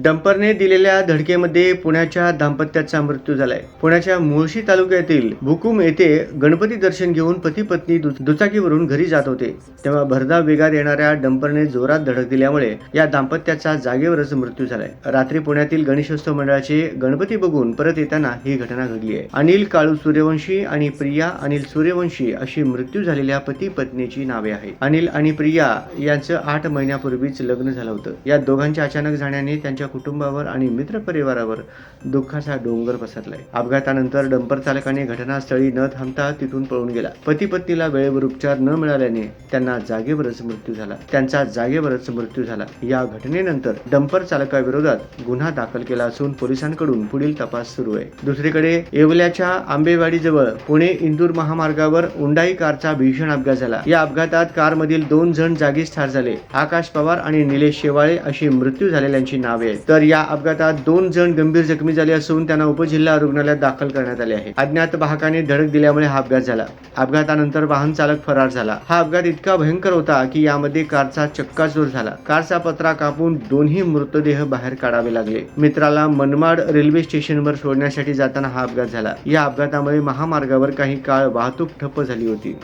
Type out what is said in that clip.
डंपरने दिलेल्या धडकेमध्ये पुण्याच्या दाम्पत्याचा मृत्यू झालाय. पुण्याच्या मुळशी तालुक्यातील भुकुम येथे गणपती दर्शन घेऊन पती पत्नी दु- दुचाकीवरून घरी जात होते. तेव्हा भरधाव वेगात येणाऱ्या डंपरने जोरात धडक दिल्यामुळे या दाम्पत्याचा जागेवरच मृत्यू झालाय. रात्री पुण्यातील गणेशोत्सव मंडळाचे गणपती बघून परत येताना ही घटना घडली आहे. अनिल काळू सूर्यवंशी आणि प्रिया अनिल सूर्यवंशी अशी मृत्यू झालेल्या पती पत्नीची नावे आहेत. अनिल आणि प्रिया यांचं आठ महिन्यापूर्वीच लग्न झालं होतं. या दोघांच्या अचानक जाण्याने त्यांच्या कुटुंबावर आणि मित्र परिवारावर दुःखाचा डोंगर पसरलाय. अपघातानंतर डंपर चालकाने घटनास्थळी न थांबता तिथून पळून गेला. पती पत्नीला वेळेवर उपचार न मिळाल्याने त्यांना जागेवरच मृत्यू झाला. त्यांचा जागेवरच मृत्यू झाला. या घटनेनंतर डंपर चालकाविरोधात गुन्हा दाखल केला असून पोलिसांकडून पुढील तपास सुरू आहे. दुसरीकडे येवल्याच्या आंबेवाडीजवळ पुणे इंदूर महामार्गावर उंडाई कारचा भीषण अपघात झाला. या अपघातात कारमधील दोन जण जागीच ठार झाले. आकाश पवार आणि निलेश शेवाळे अशी मृत्यू झालेल्यांची नावे आहेत. तर या अपघातात दोन जण गंभीर जखमी झाले असून त्यांना उपजिल्हा रुग्णालयात दाखल करण्यात आले आहे. अज्ञात वाहकाने धडक दिल्यामुळे हा अपघात झाला. अपघातानंतर वाहन चालक फरार झाला. हा अपघात इतका भयंकर होता की यामध्ये कारचा चक्काचूर झाला. कारचा पत्रा कापून दोन्ही मृतदेह बाहेर काढावे लागले. मित्राला मनमाड रेल्वे स्टेशनवर सोडण्यासाठी जाताना हा अपघात झाला. या अपघातामुळे महामार्गावर काही काळ वाहतूक ठप्प झाली होती.